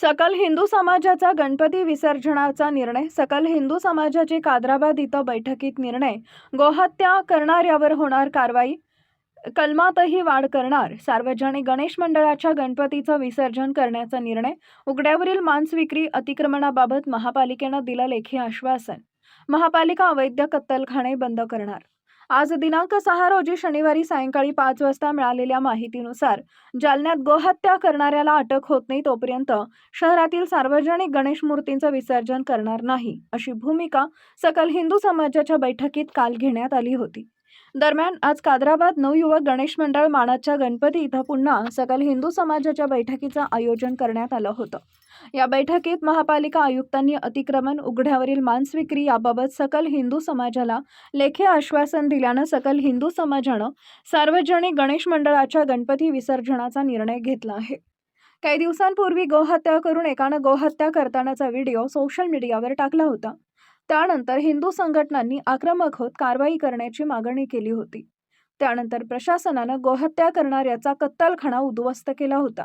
सकल हिंदू समाजाचा गणपती विसर्जनाचा निर्णय सकल हिंदू समाजाची कादराबाद इथं बैठकीत निर्णय गोहत्या करणाऱ्यावर होणार कारवाई कलमातही वाढ करणार सार्वजनिक गणेश मंडळाच्या गणपतीचं विसर्जन करण्याचा निर्णय उघड्यावरील मांस विक्री अतिक्रमणाबाबत महापालिकेनं दिलं लेखी आश्वासन महापालिका अवैध कत्तलखाने बंद करणार. आज दिनांक सहा रोजी शनिवारी सायंकाळी पाच वाजता मिळालेल्या माहितीनुसार जालन्यात गोहत्या करणाऱ्याला अटक होत नाही तोपर्यंत शहरातील सार्वजनिक गणेश मूर्तींचं विसर्जन करणार नाही अशी भूमिका सकल हिंदू समाजाच्या बैठकीत काल घेण्यात आली होती. दरम्यान आज कादराबाद नवयुवक गणेश मंडळ मानाच्या गणपती इथं पुन्हा सकल हिंदू समाजाच्या बैठकीचं आयोजन करण्यात आलं होतं. या बैठकीत महापालिका आयुक्तांनी अतिक्रमण उघड्यावरील मांस विक्री याबाबत सकल हिंदू समाजाला लेखी आश्वासन दिल्यानं सकल हिंदू समाजानं सार्वजनिक गणेश मंडळाच्या गणपती विसर्जनाचा निर्णय घेतला आहे. काही दिवसांपूर्वी गोहत्या करून एकानं गोहत्या करतानाचा व्हिडिओ सोशल मीडियावर टाकला होता. त्यानंतर हिंदू संघटनांनी आक्रमक होत कारवाई करण्याची मागणी केली होती. त्यानंतर प्रशासनानं गोहत्या करणाऱ्याचा कत्तलखाना उद्ध्वस्त केला होता.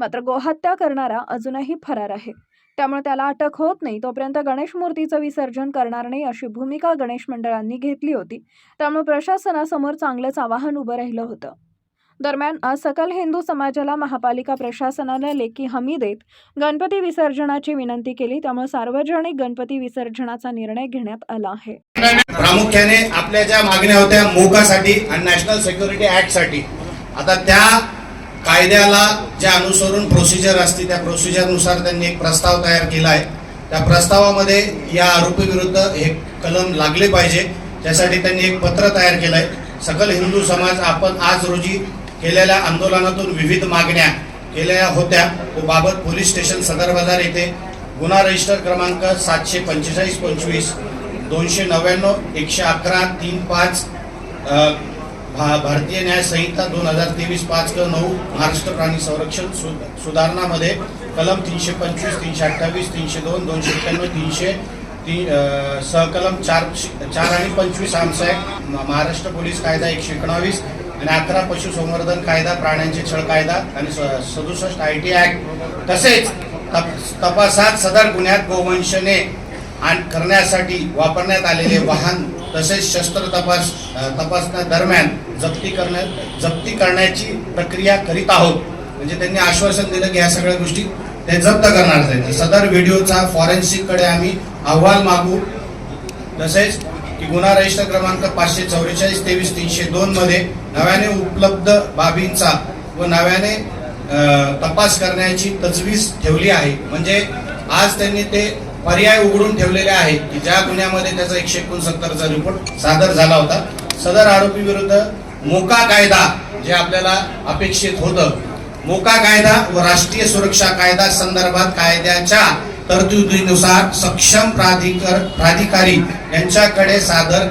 मात्र गोहत्या करणारा अजूनही फरार आहे. त्यामुळे त्याला अटक होत नाही तोपर्यंत गणेश मूर्तीचं विसर्जन करणार नाही अशी भूमिका गणेश मंडळांनी घेतली होती. त्यामुळे प्रशासनासमोर चांगलंच आवाहन उभं राहिलं होतं. दरम्यान आज सकल हिंदू समाजाला महापालिका प्रशासनानं लेखी हमी देत गणपती विसर्जनाची विनंती केली त्यामुळे सार्वजनिक गणपती विसर्जनाचा निर्णय घेण्यात आला आहे. प्रामुख्याने आपल्या ज्या मागण्या होत्या मोकासाठी आणि नॅशनल सिक्युरिटी ऍक्टसाठी आता त्या कायद्याला ज्या अनुसरून प्रोसिजर असते त्या प्रोसिजरनुसार त्यांनी एक प्रस्ताव तयार केला आहे. त्या प्रस्तावामध्ये या आरोपी विरुद्ध हे कलम लागले पाहिजे त्यासाठी त्यांनी एक पत्र तयार केलं आहे. सकल हिंदू समाज आपण आज रोजी केलेल्या आंदोलनातून विविध मागण्या केलेल्या होत्या. तो बाबत पोलीस स्टेशन सदर बाजार येथे गुन्हा रजिस्टर क्रमांक सातशे पंचेचाळीस पंचवीस दोनशे नव्याण्णव एकशे अकरा तीन पाच भा भारतीय न्याय संहिता दोन हजार तेवीस पाच क नऊ महाराष्ट्र प्राणी संरक्षण सु सुधारणामध्ये कलम तीनशे पंचवीस तीनशे अठ्ठावीस तीनशे दोन दोनशे एक्क्याण्णव तीनशे ती सहकलम चार चार आणि पंचवीस आमचा आहे महाराष्ट्र पोलीस कायदा एकशे एकोणावीस आणि अकरा पशुसंवर्धन कायदा प्राण्यांचे छळ कायदा आणि स- सदुसष्ट आय टी ऍक्ट तसेच तप- तपासात सदर गुन्ह्यात गोवंशने आणि करण्यासाठी वापरण्यात आलेले वाहन तसेच शस्त्र तपास तपासण्यादरम्यान तपासण्या दरम्यान जप्ती करण्यात जप्ती करण्याची प्रक्रिया करीत आहोत. म्हणजे त्यांनी आश्वासन दिलं की ह्या सगळ्या गोष्टी ते जप्त करणार आहेत. सदर व्हिडिओचा फॉरेन्सिककडे आम्ही अहवाल मागू. तसेच की गुन्हा रजिस्टर क्रमांक पाचशे चौवेचाळीस तेवीस तीनशे दोनमध्ये नव्याने उपलब्ध बाबींचा व नव्याने तपास करण्याची तजवीज ठेवली आहे. म्हणजे आज त्यांनी ते पर्याय उघडून ठेवलेले आहेत की ज्या गुन्ह्यामध्ये त्याचा एकशे एकोणसत्तरचा रिपोर्ट सादर झाला होता. सदर आरोपी विरुद्ध मोका कायदा जे आपल्याला अपेक्षित होतं. मोका कायदा व राष्ट्रीय सुरक्षा कायदा संदर्भात कायद्याच्या तरतुदीनुसार सक्षम प्राधिकर प्राधिकारी यांच्याकडे सादर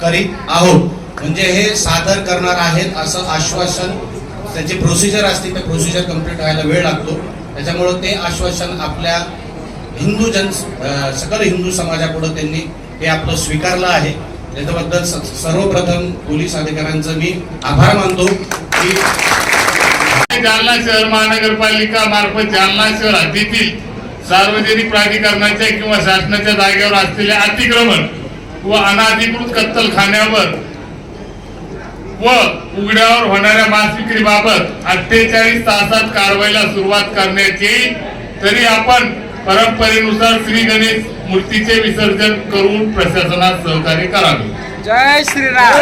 करीत आहोत. म्हणजे हे सादर करणार आहेत असं आश्वासन त्याची प्रोसिजर असते ते प्रोसिजर कंप्लीट व्हायला वेळ लागतो. त्याच्यामुळं ते आश्वासन आपल्या हिंदू जन सकल हिंदू समाजापुढं त्यांनी हे आपलं स्वीकारलं आहे. त्याच्याबद्दल स- सर्वप्रथम पोलीस अधिकाऱ्यांचं मी आभार मानतो. की जालना शहर महानगरपालिका मार्फत जालना शहर हद्दीतील सार्वजनिक प्राधिकरणाच्या किंवा शासनाच्या जागेवर असलेले अतिक्रमण व अनाधिकृत कत्तलखान्यावर व उघड्यावर होणाऱ्या मांस विक्रीबाबत अठ्ठेचाळीस तासात कारवाईला सुरुवात करण्यात येईल तरी आपण परंपरेनुसार श्री गणेश मूर्तीचे विसर्जन करून प्रशासनास सहकार्य करावे. जय श्रीराम.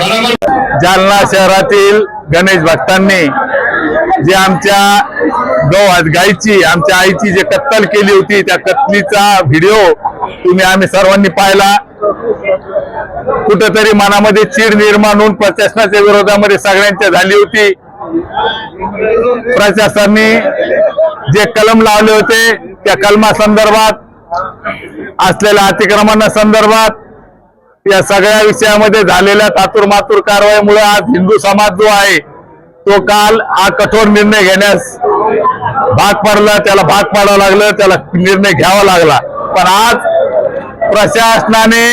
बरोबर. जालना शहरातील गणेश भक्तांनी जे आमच्या गौ गायची आमच्या आईची जे कत्तल केली होती त्या कत्तलीचा व्हिडिओ तुम्ही आम्ही सर्वांनी पाहिला. कुठंतरी मनामध्ये चीड निर्माण होऊन प्रशासनाच्या विरोधामध्ये सगळ्यांच्या झाली होती. प्रशासनाने जे कलम लावले होते त्या कलमा संदर्भात असलेल्या अतिक्रमणा संदर्भात या सगळ्या विषयामध्ये झालेल्या तातूर मातूर कारवाईमुळे आज हिंदू समाज जो आहे तो काल हा कठोर निर्णय घेण्यास भाग पडला. त्याला भाग पाडावं लागलं त्याला निर्णय घ्यावा लागला. पण आज प्रशासनाने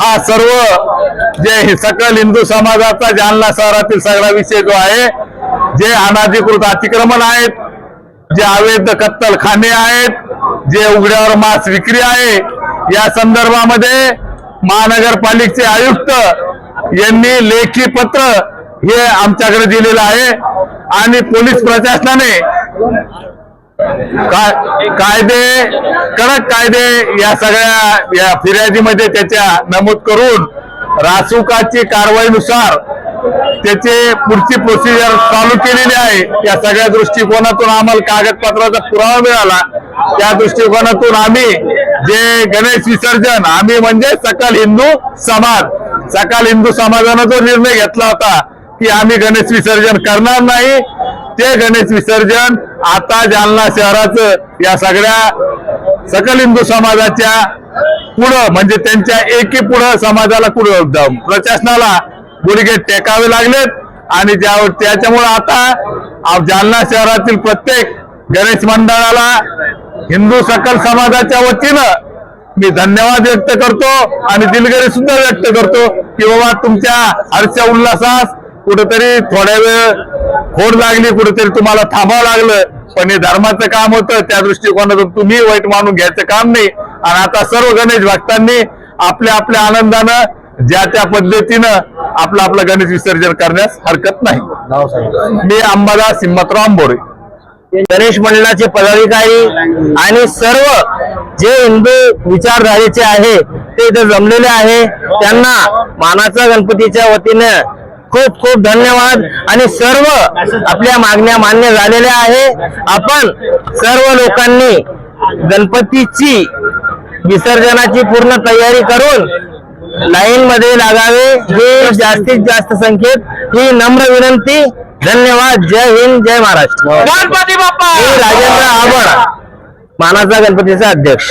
हा सर्व जे हे सकल हिंदू समाजाचा जालना शहरातील सगळा विषय जो आहे जे अनाधिकृत अतिक्रमण आहेत जे अवैध कत्तलखाने आहेत जे उघड्यावर मांस विक्री आहे या संदर्भामध्ये महानगरपालिकेचे आयुक्त यांनी लेखी पत्र हे आमच्याकडे दिलेलं आहे आणि पोलीस प्रशासनाने कायदे कडक कायदे या सगळ्या या फिर्यादीमध्ये त्याच्या नमूद करून रासुकाची कारवाईनुसार त्याचे पुढची प्रोसिजर चालू केलेली आहे. या सगळ्या दृष्टिकोनातून आम्हाला कागदपत्राचा पुरावा मिळाला. त्या दृष्टिकोनातून आम्ही जे गणेश विसर्जन आम्ही म्हणजे सकल हिंदू समाज सकल हिंदू समाजानं जो निर्णय घेतला होता की आम्ही गणेश विसर्जन करणार नाही ते गणेश विसर्जन आता जालना शहराचं या सगळ्या सकल हिंदू समाजाच्या पुढं म्हणजे त्यांच्या एकी पुढं समाजाला पुढं द- प्रशासनाला गुडघे टेकावे लागलेत आणि ज्या त्याच्यामुळे आता जालना शहरातील प्रत्येक गणेश मंडळाला हिंदू सकल समाजाच्या वतीनं मी धन्यवाद व्यक्त करतो आणि दिलगिरी सुद्धा व्यक्त करतो की बाबा तुमच्या हर्ष उल्हासास कुठेतरी थोड्या वेळ खोड लागली कुठेतरी तुम्हाला थांबावं लागलं. पण हे धर्माचं काम होतं त्या दृष्टिकोनातून तुम्ही वाईट मानून घ्यायचं काम नाही. आणि आता सर्व गणेश भक्तांनी आपल्या आपल्या आनंदानं ज्या त्या पद्धतीनं आपलं आपलं गणेश विसर्जन करण्यास हरकत नाही. मी अंबादास हिम्मतराव आंबोरे गणेश मंडळाचे पदाधिकारी आणि सर्व जे हिंदू विचारधारेचे आहे ते इथे जमलेले आहे. त्यांना मानाचा गणपतीच्या वतीने खूप खूप धन्यवाद. आणि सर्व आपल्या मागण्या मान्य झालेल्या आहे. आपण सर्व लोकांनी गणपतीची विसर्जनाची पूर्ण तयारी करून लाईन मध्ये लागावे. ही जास्तीत जास्त संख्येत ही नम्र विनंती. धन्यवाद. जय हिंद. जय महाराष्ट्र. गणपती बाप्पा! राजेंद्र आबड मानाचा गणपतीचा अध्यक्ष.